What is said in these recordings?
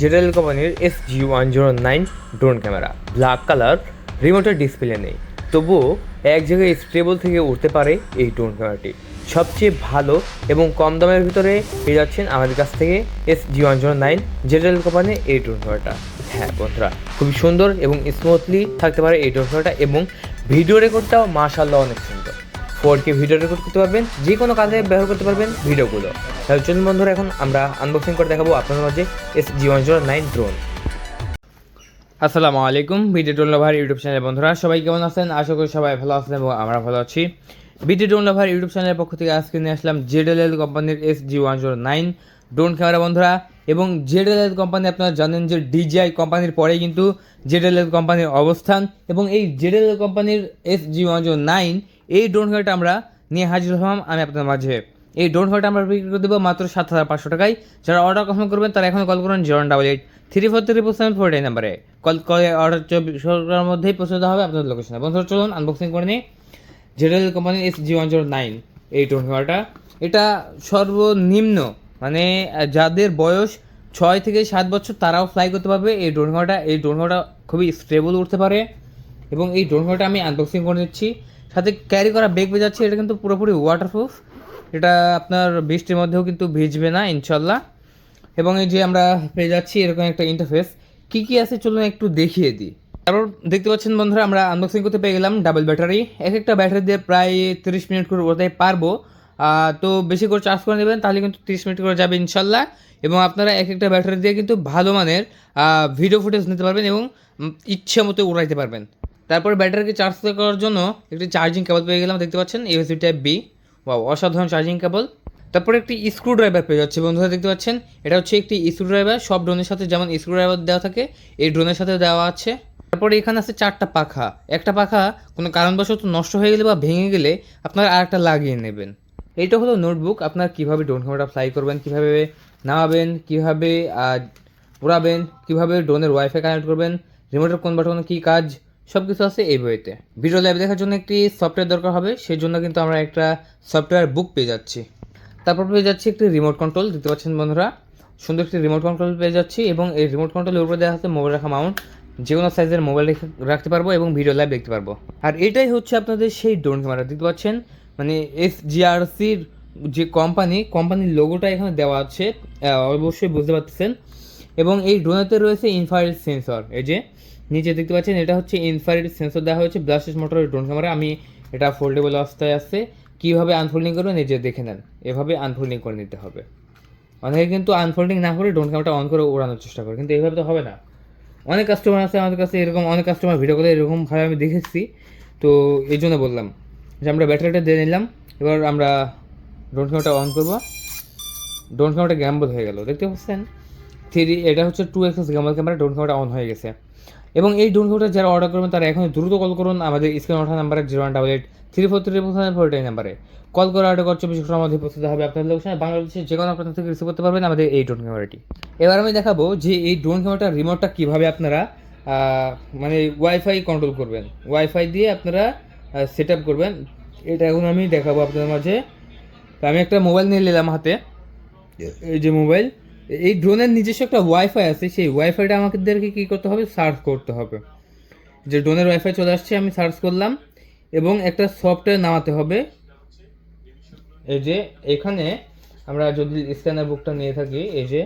জেডেল কোম্পানির S G one zero nine drone camera. Black colour, রিমোটের display নেই। তবুও এক জায়গায় স্টেবল থেকে উঠতে পারে এই ড্রোন ক্যামেরাটি। সবচেয়ে ভালো এবং কম দামের ভিতরে পেয়ে যাচ্ছেন আমাদের কাছ থেকে S G one zero nine জেডেল কোম্পানির এই ড্রোন ক্যামেরাটা। হ্যাঁ বন্ধুরা, খুবই সুন্দর এবং স্মুথলি থাকতে পারে এই ড্রোন ক্যামেরাটা এবং ভিডিও রেকর্ডটাও মাশাল্লাহ অনেক সুন্দর। ফোর কে ভিডিও রেকর্ড করতে পারবেন যে কোনো কাজে ব্যবহার করতে পারবেন ভিডিওগুলো তাহলে চলুন বন্ধুরা, এখন আমরা আনবক্সিং করে দেখাবো আপনাদের মাঝে S G one zero nine drone আসসালামু আলাইকুম video drone lover YouTube channel বন্ধুরা, সবাই কেমন আছেন? আশা করি সবাই ভালো আছেন এবং আমরা ভালো আছি। ভিডিও ড্রোন লাভার ইউটিউব চ্যানেলের পক্ষ থেকে আজকে নিয়ে আসলাম জেডএলএল কোম্পানির S G one zero nine drone camera বন্ধুরা, এবং জেডএলএল কোম্পানি আপনারা জানেন যে ডিজিআই কোম্পানির পরে কিন্তু জেডএলএল কোম্পানির অবস্থান, এবং এই জেডএলএল কোম্পানির S G one zero nine এই ড্রোন ক্যামেরাটা আমরা নিয়ে হাজির হলাম আমি আপনাদের মাঝে। এই ড্রোন ক্যামেরাটা আমরা বিক্রি করে দেবো মাত্র সাত হাজার পাঁচশো টাকায়। যারা অর্ডার কনফার্ম করবেন, তারা এখন কল করুন zero double eight three four three four seven four এই নাম্বারে কল করে অর্ডার চব্বিশ ঘণ্টার মধ্যেই পৌঁছে দেওয়া হবে আপনাদের লোকেশনে বন্ধুরা, চলুন আনবক্সিং করে নিই। জেডেল কোম্পানির S G one zero nine এই ড্রোন ক্যামেরাটা এটা সর্বনিম্ন মানে যাদের বয়স ছয় থেকে সাত বছর, তারাও ফ্লাই করতে পারবে এই ড্রোন ক্যামেরাটা এই ড্রোন ক্যামেরাটা খুবই স্টেবল উঠতে পারে। এবং এই ড্রোন ক্যামেরাটা আমি আনবক্সিং করে দিচ্ছি। সাথে ক্যারি করা ব্যাগ যাচ্ছে এটা কিন্তু পুরোপুরি ওয়াটারপ্রুফ এটা আপনার বৃষ্টির মধ্যেও কিন্তু ভিজবে না, ইনশাল্লাহ। এবং এই যে আমরা পেয়ে যাচ্ছি এরকম একটা ইন্টারফেস কি কি আছে চলুন একটু দেখিয়ে দিই। তারপর দেখতে পাচ্ছেন বন্ধুরা, আমরা আনবক্সিং করতে পেয়ে গেলাম ডাবল ব্যাটারি এক একটা ব্যাটারি দিয়ে প্রায় তিরিশ মিনিট করে ওটাই পারব। তো বেশি করে চার্জ করে নেবেন, তাহলে কিন্তু তিরিশ মিনিট করে যাবে ইনশাল্লাহ। এবং আপনারা এক একটা ব্যাটারি দিয়ে কিন্তু ভালো মানের ভিডিও ফুটেজ নিতে পারবেন এবং ইচ্ছে মতো উড়াইতে পারবেন। তারপর ব্যাটারিকে চার্জ করার জন্য একটি চার্জিং কেবল পেয়ে গেলাম, দেখতে পাচ্ছেন? ইউএসবি টাইপ বি বা অসাধারণ চার্জিং কেবল তারপরে একটি স্ক্রু ড্রাইভার পেয়ে যাচ্ছে বন্ধুরা, দেখতে পাচ্ছেন? এটা হচ্ছে একটি স্ক্রু ড্রাইভার সব ড্রোনের সাথে যেমন স্ক্রু ড্রাইভার দেওয়া থাকে, এই ড্রোনের সাথে দেওয়া আছে। তারপরে এখানে আছে চারটা পাখা। একটা পাখা কোনো কারণবশত নষ্ট হয়ে গেলে বা ভেঙে গেলে আপনারা আরেকটা লাগিয়ে নেবেন। এইটা হলো নোটবুক আপনার কীভাবে ড্রোন ক্যামেরা ফ্লাই করবেন, কীভাবে নামাবেন, কীভাবে উড়াবেন কীভাবে ড্রোনের ওয়াইফাই কানেক্ট করবেন রিমোটের কোন বাটনে কী কাজ সব কিছু আছে এই বইতে। ভিডিও লাইভ দেখার জন্য একটি সফটওয়্যার দরকার হবে সেই জন্য কিন্তু আমরা একটা সফটওয়্যার বুক পেয়ে যাচ্ছি। তারপর পেয়ে যাচ্ছি একটি রিমোট কন্ট্রোল দেখতে পাচ্ছেন বন্ধুরা? সুন্দর একটি রিমোট কন্ট্রোল পেয়ে যাচ্ছি এবং এই রিমোট কন্ট্রোলের উপরে দেওয়া আছে মোবাইল রাখা মাউন্ট যে কোনো সাইজের মোবাইল রেখে রাখতে পারব এবং ভিডিও লাইভ দেখতে পারব। আর এটাই হচ্ছে আপনাদের সেই ড্রোন ক্যামেরা দেখতে পাচ্ছেন? মানে এস জিআরসির যে কোম্পানি কোম্পানির লোগোটা এখানে দেওয়া আছে। অবশ্যই বুঝতে পারতেছেন। এবং এই ড্রোনেতে রয়েছে ইনফ্রারেড সেন্সর এই যে নিচে দেখতে পাচ্ছেন, এটা হচ্ছে ইনফ্রারেড সেন্সর দেওয়া হয়েছে ব্লাস্টেস মোটরের ড্রোন ক্যামেরা আমি এটা ফোল্ডেবল অবস্থায় আছে। কীভাবে আনফোল্ডিং করবেন নিজে দেখে নেন। এভাবে আনফোল্ডিং করে নিতে হবে। অনেকে কিন্তু আনফোল্ডিং না করে ড্রোন ক্যামেরাটা অন করে ওড়ানোর চেষ্টা করে, কিন্তু এইভাবে তো হবে না। অনেক কাস্টমার আছে আমাদের কাছে, এরকম অনেক কাস্টমার ভিডিও করে এরকমভাবে আমি দেখেছি। তো এই জন্য বললাম যে আমরা ব্যাটারিটা দিয়ে নিলাম, এবার আমরা ড্রোন ক্যামেরাটা অন করব। ড্রোন ক্যামেরাটা গ্যাম্বল হয়ে গেল, দেখতে পাচ্ছেন? থ্রি এটা হচ্ছে two axis gimbal camera drone ক্যামেরাটা অন হয়ে গেছে। এবং এই ড্রোন ক্যামেরাটা যারা অর্ডার করবেন তারা এখন দ্রুত কল করুন আমাদের স্ক্রিন ওঠা নাম্বারে zero one double eight three four three four seven four এই নাম্বারে কল করে অর্ডার কর চব্বিশ ঘণ্টার মধ্যে পৌঁছতে হবে আপনাদের লোকেশনে বাংলাদেশের যে কোনো আপনার থেকে রিসিভ করতে পারবেন আমাদের এই ড্রোন ক্যামেরাটি এবার আমি দেখাবো যে এই ড্রোন ক্যামেরাটার রিমোটটা কীভাবে আপনারা মানে ওয়াইফাই কন্ট্রোল করবেন। ওয়াইফাই দিয়ে আপনারা সেট আপ করবেন। এটা এখন আমি দেখাবো আপনাদের মাঝে। তো আমি একটা মোবাইল নিয়ে নিলাম হাতে। এই যে মোবাইল এই ড্রোনের নিজস্ব একটা ওয়াইফাই আছে, সেই ওয়াইফাইটা আমাদেরকে কী করতে হবে? সার্চ করতে হবে। যে ড্রোনের ওয়াইফাই চলে আসছে, আমি সার্চ করলাম এবং একটা সফটওয়্যার নামাতে হবে। এই যে এখানে আমরা যদি স্ক্যানার বুকটা নিয়ে থাকি, এই যে,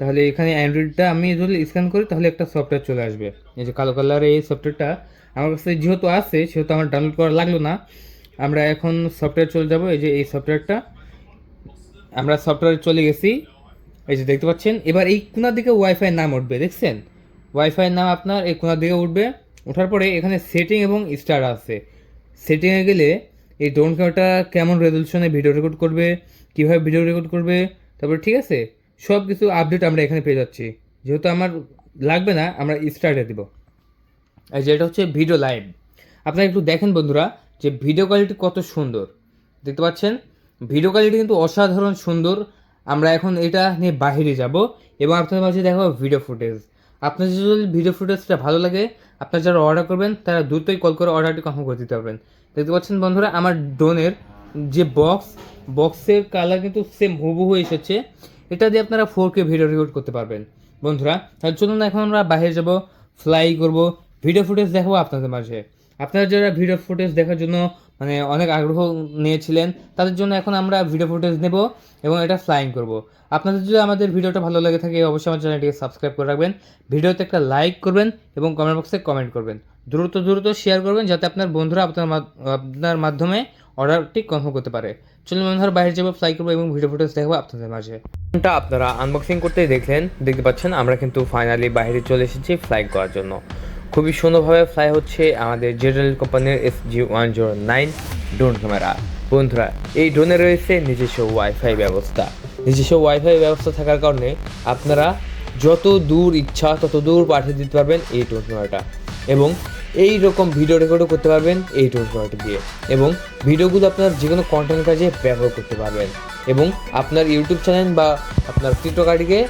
তাহলে এখানে অ্যান্ড্রয়েডটা আমি যদি স্ক্যান করি, তাহলে একটা সফটওয়্যার চলে আসবে। এই যে কালো কালারের এই সফটওয়্যারটা আমার কাছে যেহেতু আছে, সেহেতু আমার ডাউনলোড করা লাগল না, আমরা এখন সফটওয়্যার চলে যাব। এই যে এই সফটওয়্যারটা আমরা সফটওয়্যারে চলে গেছি। এই যে দেখতে পাচ্ছেন, এবার এই কোনার দিকে ওয়াইফাই নাম উঠবে, দেখছেন? ওয়াইফাই নাম আপনার এই কোনার দিকে উঠবে, ওঠার পরে এখানে সেটিং এবং স্টার আছে। সেটিংয়ে গেলে এই ড্রোন ক্যামেরাটা কেমন রেজলিউশনে ভিডিও রেকর্ড করবে, কীভাবে ভিডিও রেকর্ড করবে, তারপরে ঠিক আছে? সব কিছু আপডেট আমরা এখানে পেয়ে যাচ্ছি। যেহেতু আমার লাগবে না, আমরা স্টার্টে দিব। আর যেটা হচ্ছে ভিডিও লাইভ আপনারা একটু দেখেন বন্ধুরা, যে ভিডিও কোয়ালিটি কত সুন্দর। দেখতে পাচ্ছেন? ভিডিও কোয়ালিটি কিন্তু অসাধারণ সুন্দর। আমরা এখন এটা নিয়ে বাহিরে যাব এবং আপনাদের মাঝে দেখাবো ভিডিও ফুটেজ আপনার যদি ভিডিও ফুটেজটা ভালো লাগে, আপনারা যারা অর্ডার করবেন, তারা দ্রুতই কল করে অর্ডারটি কনফার্ম করে দিতে পারবেন। দেখতে পাচ্ছেন বন্ধুরা, আমার ড্রোনের যে বক্স বক্সের কালার কিন্তু সেম হুবহু এসেছে। এটা দিয়ে আপনারা ফোর কে ভিডিও রেকর্ড করতে পারবেন। বন্ধুরা, তাহলে চলুন এখন আমরা বাইরে যাব ফ্লাই করব ভিডিও ফুটেজ দেখাবো আপনাদের মাঝে। আপনারা যারা ভিডিও ফুটেজ দেখার জন্য মানে অনেক আগ্রহ নিয়েছিলেন। তাদের জন্য এখন আমরা ভিডিও ফুটেজ নেব এবং এটা ফ্লাইং করব। আপনাদের যদি আমাদের ভিডিওটা ভালো লাগে থাকে, অবশ্যই আমার চ্যানেলটিকে সাবস্ক্রাইব করে রাখবেন। ভিডিওতে একটা লাইক করবেন এবং কমেন্ট বক্সে কমেন্ট করবেন। দ্রুত দ্রুত শেয়ার করবেন যাতে আপনার বন্ধুরা আপনার আপনার মাধ্যমে অর্ডারটি কনফার্ম করতে পারে। চলুন বন্ধুরা, বাইরে যাব ফ্লাই করব এবং ভিডিও ফুটেজ দেখাবো আপনাদের মাঝে। ফোনটা আপনারা আনবক্সিং করতেই দেখলেন, দেখতে পাচ্ছেন, আমরা কিন্তু ফাইনালি বাইরে চলে এসেছি ফ্লাই করার জন্য। খুবই সুন্দরভাবে ফ্লাই হচ্ছে আমাদের জেডেল কোম্পানির S G one zero nine drone camera বন্ধুরা, এই ড্রোনে রয়েছে নিজস্ব ওয়াইফাই ব্যবস্থা। নিজস্ব ওয়াইফাই ব্যবস্থা থাকার কারণে আপনারা যত দূর ইচ্ছা তত দূর পাঠিয়ে দিতে পারবেন এই ড্রোন ক্যামেরাটা এবং এই রকম ভিডিও রেকর্ডও করতে পারবেন এই ড্রোন ক্যামেরাটি দিয়ে। এবং ভিডিওগুলো আপনার যে কোনো কন্টেন্ট কাজে ব্যবহার করতে পারবেন। এবং আপনার ইউটিউব চ্যানেল বা আপনার টিকটক আইডিকে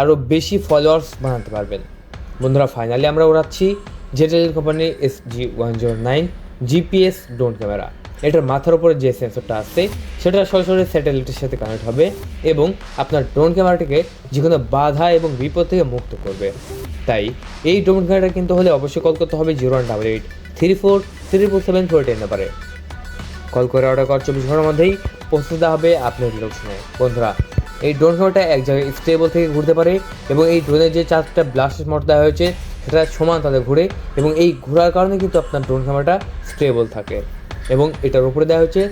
আরও বেশি ফলোয়ার্স বানাতে পারবেন। বন্ধুরা ফাইনালি আমরা ওড়াচ্ছি জেটেল কোম্পানির S G one zero nine GPS drone camera এটার মাথার উপরে যে সেন্সরটা আছে, সেটা সরাসরি স্যাটেলাইটের সাথে কানেক্ট হবে এবং আপনার ড্রোন ক্যামেরাটিকে যে কোনো বাধা এবং বিপদ থেকে মুক্ত করবে। তাই এই ড্রোন ক্যামেরাটা কিন্তু হলে অবশ্যই কল করতে হবে zero one double eight three four three four seven four ten নাম্বারে কল করে অর্ডার করার চব্বিশ ঘণ্টার মধ্যেই পৌঁছে দেওয়া হবে আপনার লোকেশনে বন্ধুরা এই ড্রোন ক্যামেরাটা এক জায়গায় স্টেবল থেকে ঘুরতে পারে এবং এই ড্রোনের যে চারটা ব্লাস্ট মোট দেওয়া হয়েছে, সেটা সমান তাদের ঘুরে এবং এই ঘোরার কারণে কিন্তু আপনার ড্রোন ক্যামেরাটা স্টেবল থাকে। এবং এটার উপরে দেওয়া হয়েছে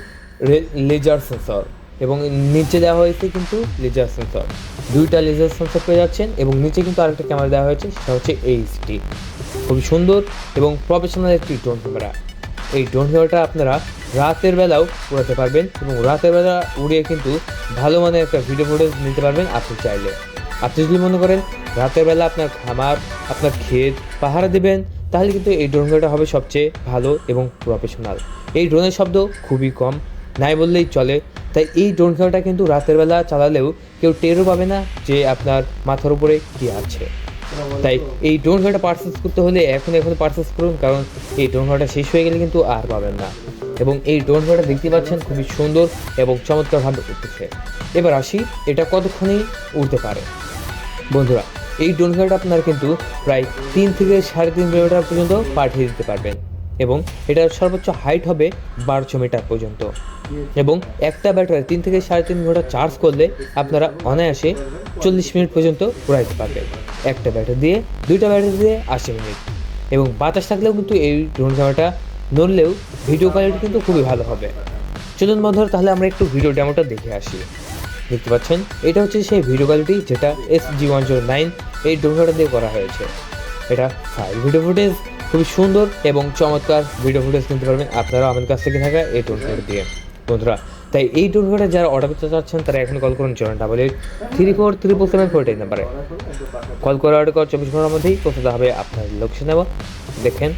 লেজার সেন্সর এবং নিচে দেওয়া হয়েছে কিন্তু লেজার সেন্সর দুইটা লেজার সেন্সর পেয়ে যাচ্ছেন এবং নিচে কিন্তু আরেকটা ক্যামেরা দেওয়া হয়েছে, সেটা হচ্ছে এইচডি খুবই সুন্দর এবং প্রফেশনাল একটি ড্রোন ক্যামেরা এই ড্রোন ক্যামেরাটা আপনারা রাতের বেলাও উড়াতে পারবেন এবং রাতের বেলা উড়িয়ে কিন্তু ভালো মানের একটা ভিডিও ফুটেজ নিতে পারবেন আপনি চাইলে। আপনি যদি মনে করেন রাতের বেলা আপনার খামার, আপনার ক্ষেত, পাহারা দেবেন, তাহলে কিন্তু এই ড্রোন ক্যামেরাটা হবে সবচেয়ে ভালো এবং প্রফেশনাল এই ড্রোনের শব্দ খুবই কম, নাই বললেই চলে। তাই এই ড্রোন ক্যামেরাটা কিন্তু রাতের বেলা চালালেও কেউ টেরও পাবে না যে আপনার মাথার উপরে কী আছে। তাই এই ড্রোন ঘাটা পার্সেস করতে হলে এখন এখন পার্সেস করুন, কারণ এই ড্রোন ঘাটা শেষ হয়ে গেলে কিন্তু আর পাবেন না। এবং এই ড্রোন ঘাটা দেখতে পাচ্ছেন খুবই সুন্দর এবং চমৎকারভাবে উঠতেছে এবার আসি, এটা কতক্ষণে উঠতে পারে? বন্ধুরা, এই ড্রোন ঘাটা আপনার কিন্তু প্রায় তিন থেকে সাড়ে তিন কিলোমিটার পর্যন্ত পাঠিয়ে দিতে পারবেন। এবং এটার সর্বোচ্চ হাইট হবে বারোশো মিটার পর্যন্ত। এবং একটা ব্যাটারি তিন থেকে সাড়ে তিন ঘণ্টা চার্জ করলে আপনারা অনায়াসে চল্লিশ মিনিট পর্যন্ত উড়াইতে পারবেন। একটা ব্যাটারি দিয়ে, দুইটা ব্যাটারি দিয়ে আশি মিনিট এবং বাতাস থাকলেও কিন্তু এই ড্রোন ক্যামেরাটা নড়লেও ভিডিও কোয়ালিটি কিন্তু খুবই ভালো হবে। চলুন বন্ধুরা, তাহলে আমরা একটু ভিডিও ডেমোটা দেখে আসি। দেখতে পাচ্ছেন, এটা হচ্ছে সেই ভিডিও কোয়ালিটি যেটা S G one zero nine এই ড্রোন ক্যামেরা দিয়ে করা হয়েছে। এটা ফাইল ভিডিও ফুটেজ খুবই সুন্দর এবং চমৎকার ভিডিও ফুটেজ কিনতে পারবেন। আপনারা আমাদের কাছ থেকে থাকা এই ড্রোন ক্যামেরা দিয়ে। বন্ধুরা, তাই এই ড্রোন ক্যামেরা যারা অর্ডার করতে চাচ্ছেন, তারা এখন কল করুন zero double eight three four triple seven four eight নাম্বারে কল করে অর্ডার করার চব্বিশ ঘণ্টার মধ্যেই পৌঁছে দেওয়া হবে আপনার লোকেশন নেওয়া দেখেন,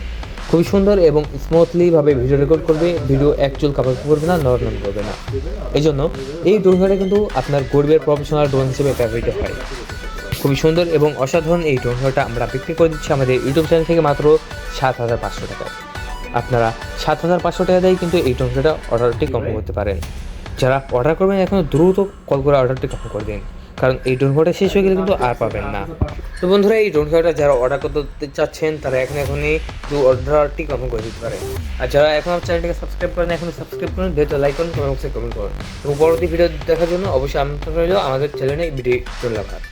খুবই সুন্দর এবং স্মুথলিভাবে ভিডিও রেকর্ড করবে। ভিডিও অ্যাকচুয়াল কাভার করবে না নরমাল করবে না। এই জন্য এই ড্রোন ক্যামেরা কিন্তু আপনার গরিবের প্রফেশনাল ড্রোন হিসেবে ব্যবহৃত হয়। খুবই সুন্দর এবং অসাধারণ এই ক্যামেরাটা আমরা বিক্রি করে দিচ্ছি আমাদের ইউটিউব চ্যানেল থেকে মাত্র সাত হাজার পাঁচশো টাকায়। আপনারা সাত হাজার পাঁচশো টাকা দিয়ে কিন্তু এই ক্যামেরাটা অর্ডারটি কনফার্ম করতে পারেন। যারা অর্ডার করবেন, এখন দ্রুত কল করে অর্ডারটি কনফার্ম করে দিন। কারণ এই ক্যামেরাটা শেষ হয়ে গেলে কিন্তু আর পাবেন না। তো বন্ধুরা, এই ক্যামেরাটা যারা অর্ডার করতে চাচ্ছেন, তারা এখন এখনই দু অর্ডারটি কনফার্ম করে দিতে পারেন। আর যারা এখন আমার চ্যানেলটিকে সাবস্ক্রাইব করেন এখন সাবস্ক্রাইব করুন ভিডিওটা লাইক করুন কমেন্ট বক্সে কমেন্ট করুন। এবং পরবর্তী ভিডিও দেখার জন্য অবশ্যই আমন্ত্রণ রইল আমাদের চ্যানেলে ভিডিও রাখার